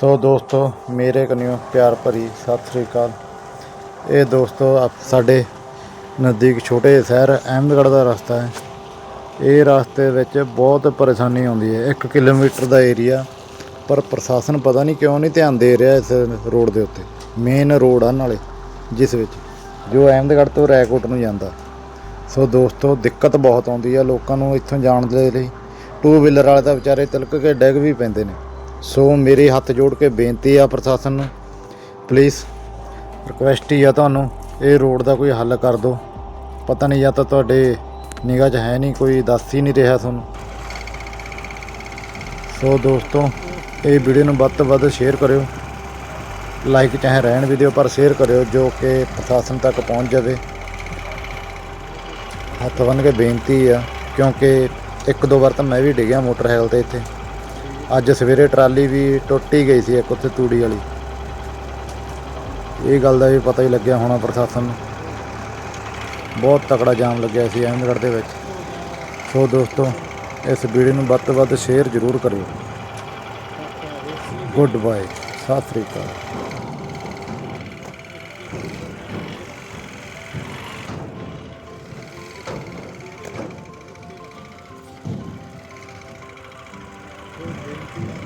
ਸੋ ਦੋਸਤੋ, ਮੇਰੇ ਕਨਿਓ ਪਿਆਰ ਭਰੀ ਸਤਿ ਸ੍ਰੀ ਅਕਾਲ। ਇਹ ਦੋਸਤੋ, ਆਪ- ਸਾਡੇ ਨਜ਼ਦੀਕ ਛੋਟੇ ਸ਼ਹਿਰ ਅਹਿਮਦਗੜ੍ਹ ਦਾ ਰਸਤਾ ਹੈ। ਇਹ ਰਸਤੇ ਵਿੱਚ ਬਹੁਤ ਪਰੇਸ਼ਾਨੀ ਆਉਂਦੀ ਹੈ। 1 ਕਿਲੋਮੀਟਰ ਦਾ ਏਰੀਆ, ਪਰ ਪ੍ਰਸ਼ਾਸਨ ਪਤਾ ਨਹੀਂ ਕਿਉਂ ਨਹੀਂ ਧਿਆਨ ਦੇ ਰਿਹਾ ਇਸ ਰੋਡ ਦੇ ਉੱਤੇ। ਮੇਨ ਰੋਡ ਆ ਨਾਲੇ, ਜਿਸ ਵਿੱਚ ਜੋ ਅਹਿਮਦਗੜ੍ਹ ਤੋਂ ਰੈਕੋਟ ਨੂੰ ਜਾਂਦਾ। ਸੋ ਦੋਸਤੋ, ਦਿੱਕਤ ਬਹੁਤ ਆਉਂਦੀ ਆ ਲੋਕਾਂ ਨੂੰ ਇੱਥੋਂ ਜਾਣ ਦੇ ਲਈ। ਟੂ ਵੀਲਰ ਵਾਲੇ ਤਾਂ ਵਿਚਾਰੇ ਤਿਲਕ ਕੇ ਡਿੱਗ ਵੀ ਪੈਂਦੇ ਨੇ। ਸੋ ਮੇਰੇ ਹੱਥ ਜੋੜ ਕੇ ਬੇਨਤੀ ਆ ਪ੍ਰਸ਼ਾਸਨ ਨੂੰ। ਪਲੀਜ਼ ਰਿਕੁਐਸਟ ਹੀ ਆ ਤੁਹਾਨੂੰ, ਇਹ ਰੋਡ ਦਾ ਕੋਈ ਹੱਲ ਕਰ ਦਿਓ। ਪਤਾ ਨਹੀਂ ਜਾਂ ਤਾਂ ਤੁਹਾਡੇ ਨਿਗਾਹ 'ਚ ਹੈ ਨਹੀਂ, ਕੋਈ ਦੱਸ ਹੀ ਨਹੀਂ ਰਿਹਾ ਤੁਹਾਨੂੰ। ਸੋ ਦੋਸਤੋ, ਇਹ ਵੀਡੀਓ ਨੂੰ ਵੱਧ ਤੋਂ ਵੱਧ ਸ਼ੇਅਰ ਕਰਿਓ। ਲਾਈਕ ਚਾਹੇ ਰਹਿਣ ਵੀ ਦਿਓ, ਪਰ ਸ਼ੇਅਰ ਕਰਿਓ, ਜੋ ਕਿ ਪ੍ਰਸ਼ਾਸਨ ਤੱਕ ਪਹੁੰਚ ਜਾਵੇ। ਹੱਥ ਬੰਨ੍ਹ ਕੇ ਬੇਨਤੀ ਆ, ਕਿਉਂਕਿ ਇੱਕ ਦੋ ਵਾਰ ਤਾਂ ਮੈਂ ਵੀ ਡਿੱਗਿਆ ਮੋਟਰਸਾਈਕਲ ਤੇ ਇੱਥੇ। ਅੱਜ ਸਵੇਰੇ ਟਰਾਲੀ ਵੀ ਟੁੱਟੀ ਗਈ ਸੀ ਇੱਕ ਉੱਥੇ ਤੂੜੀ ਵਾਲੀ। ਇਹ ਗੱਲ ਦਾ ਵੀ ਪਤਾ ਹੀ ਲੱਗਿਆ ਹੋਣਾ ਪ੍ਰਸ਼ਾਸਨ ਨੂੰ। ਬਹੁਤ ਤਕੜਾ ਜਾਮ ਲੱਗਿਆ ਸੀ ਅਹਿਮਦਗੜ੍ਹ ਦੇ ਵਿੱਚ। ਸੋ ਦੋਸਤੋ, ਇਸ ਵੀਡੀਓ ਨੂੰ ਵੱਧ ਤੋਂ ਵੱਧ ਸ਼ੇਅਰ ਜ਼ਰੂਰ ਕਰਿਓ। Good bye Sat Sri Akal. Thank you.